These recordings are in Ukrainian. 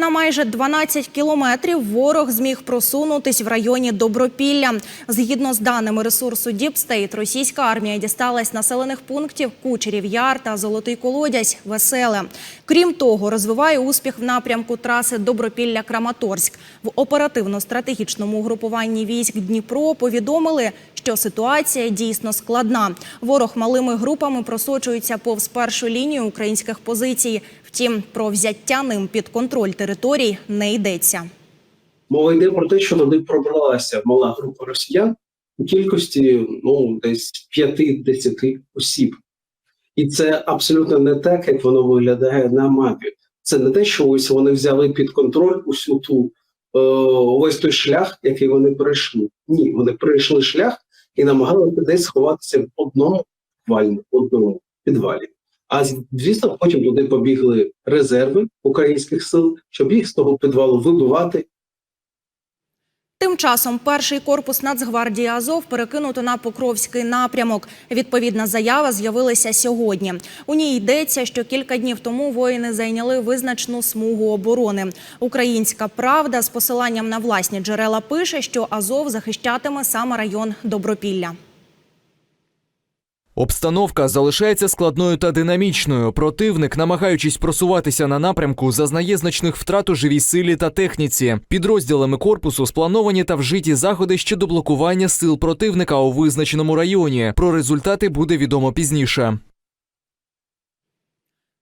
На майже 12 кілометрів ворог зміг просунутись в районі Добропілля. Згідно з даними ресурсу Діпстейт, російська армія дісталась населених пунктів Кучерів Яр та Золотий Колодязь, Веселе. Крім того, розвиває успіх в напрямку траси Добропілля-Краматорськ. В оперативно-стратегічному групуванні військ Дніпро повідомили, що ситуація дійсно складна. Ворог малими групами просочується повз першу лінію українських позицій. Втім, про взяття ним під контроль територій не йдеться. Мова йде про те, що туди пробралася мала група росіян у кількості ну десь 5-10 осіб, і це абсолютно не так, як воно виглядає на мапі. Це не те, що ось вони взяли під контроль усю ту е, весь той шлях, який вони перейшли. Ні, вони перейшли шлях і намагалися десь сховатися в одному підвалі, одному підвалі. А звісно, потім туди побігли резерви українських сил, щоб їх з того підвалу вибивати Тим часом перший корпус Нацгвардії Азов перекинуто на Покровський напрямок. Відповідна заява з'явилася сьогодні. У ній йдеться, що кілька днів тому воїни зайняли визначну смугу оборони. Українська правда з посиланням на власні джерела пише, що Азов захищатиме саме район Добропілля. Обстановка залишається складною та динамічною. Противник, намагаючись просуватися на напрямку, зазнає значних втрат у живій силі та техніці. Підрозділами корпусу сплановані та вжиті заходи щодо блокування сил противника у визначеному районі. Про результати буде відомо пізніше.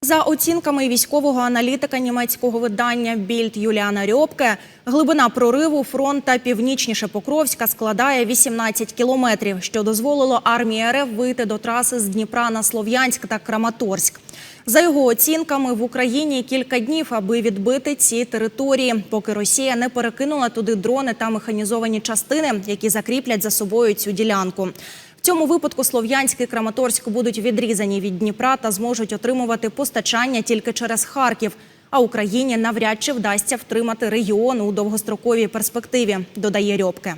За оцінками військового аналітика німецького видання Більд Юліана Рьопке, глибина прориву фронта північніше Покровська складає 18 кілометрів, що дозволило армії РФ вийти до траси з Дніпра на Слов'янськ та Краматорськ. За його оцінками, в Україні кілька днів, аби відбити ці території, поки Росія не перекинула туди дрони та механізовані частини, які закріплять за собою цю ділянку. В цьому випадку Слов'янськ і Краматорськ будуть відрізані від Дніпра та зможуть отримувати постачання тільки через Харків. А Україні навряд чи вдасться втримати регіон у довгостроковій перспективі, додає Рьопке.